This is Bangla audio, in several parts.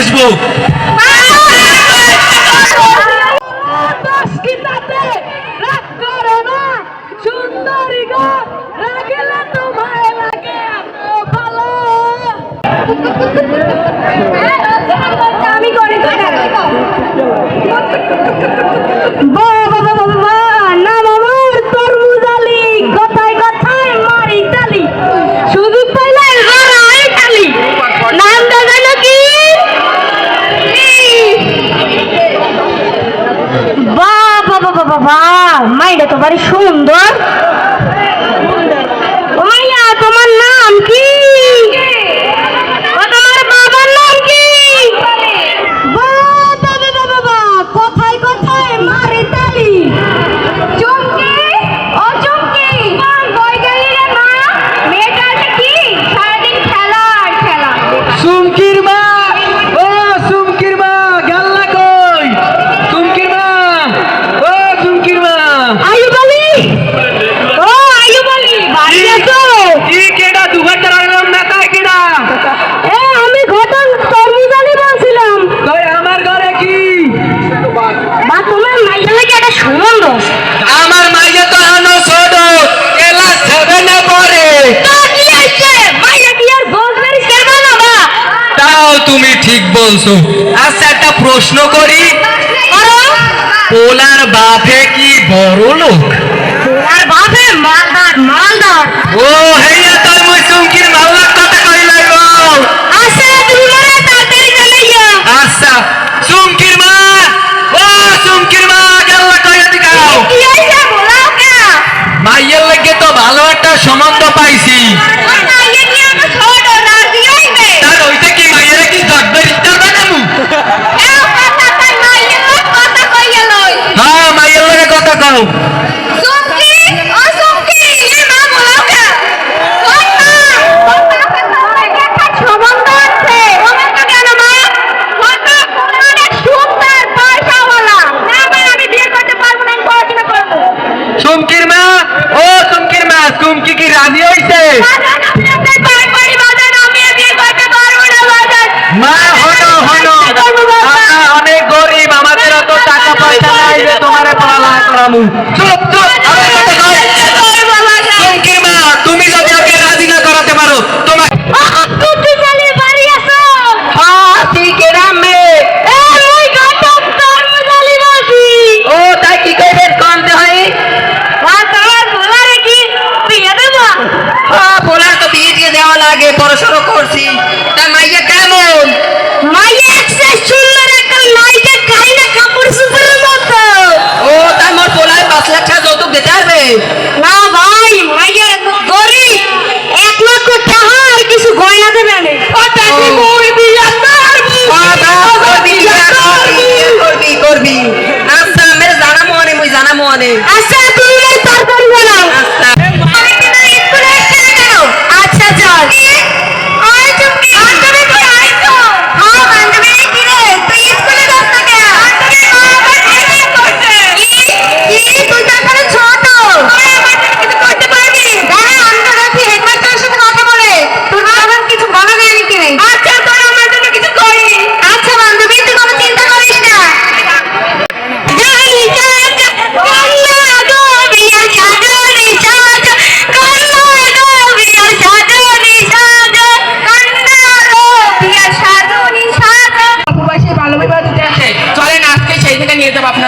আসব বাবা বাবা বাবা না বাবা বাবা বাবা বাবা মাইটা তো বাড়ি সুন্দর। তুমি ঠিক বলছো। আচ্ছা একটা প্রশ্ন করি। পোলার বাপে কি বড় লোক পোলার বাপে মালদার মালদার। ও হ্যাঁ la না ভাই মাইয়ের গরিব। এক লক্ষ টাকা আর কিছু গয়না দেবে আমি করবি জানা মনে মুই জানা মনে আচ্ছা তুমি তার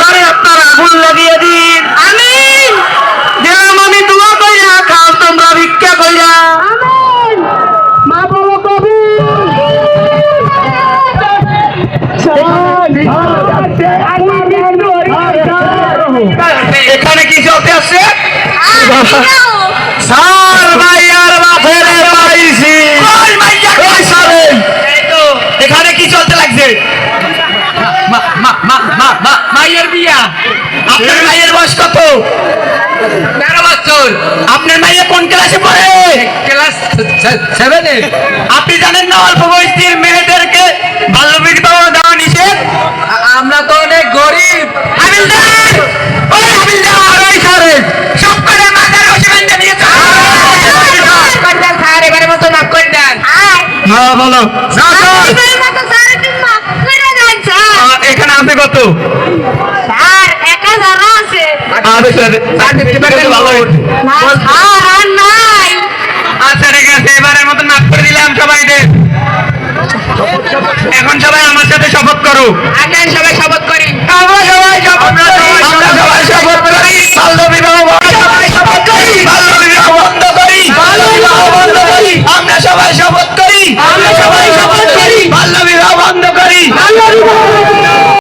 ঘরে আপনার আগুন লাগিয়ে দিন। আমি দিলাম আমি দোয়া কইরা খাও তোমরা ভিক্ষা কইরা এখানে কি চলতে আসছে? সার ভাই মাইয়ের বিয়া। আপনার মায়ের বয়স কত? তেরো বছর। আপনার মাইয়া কোন ক্লাসে পড়ে? ক্লাস সেভেনে। আপনি জানেন না অল্প বয়সীর মেয়েদেরকে বাল্য বিবাহ দেওয়া নিষেধ? আমরা তো অনেক গরিব। হাবিলদার! ওই হাবিলদার ওই সারেন সব করে মাথার রসে বেঁধে স্যার এবারে মতো মাফ করে দেন হ্যাঁ বলো না এবারে মতো স্যার মাফ করে আছে কত? একা আছে। নাই। আচ্ছা ঠিক আছে এবারের মতো মাফ করে দিলাম সবাইকে। এখন সবাই আমার সাথে শপথ করো। এখন সবাই শপথ করি। আমরা সবাই শপথ আমরা সবাই শপথ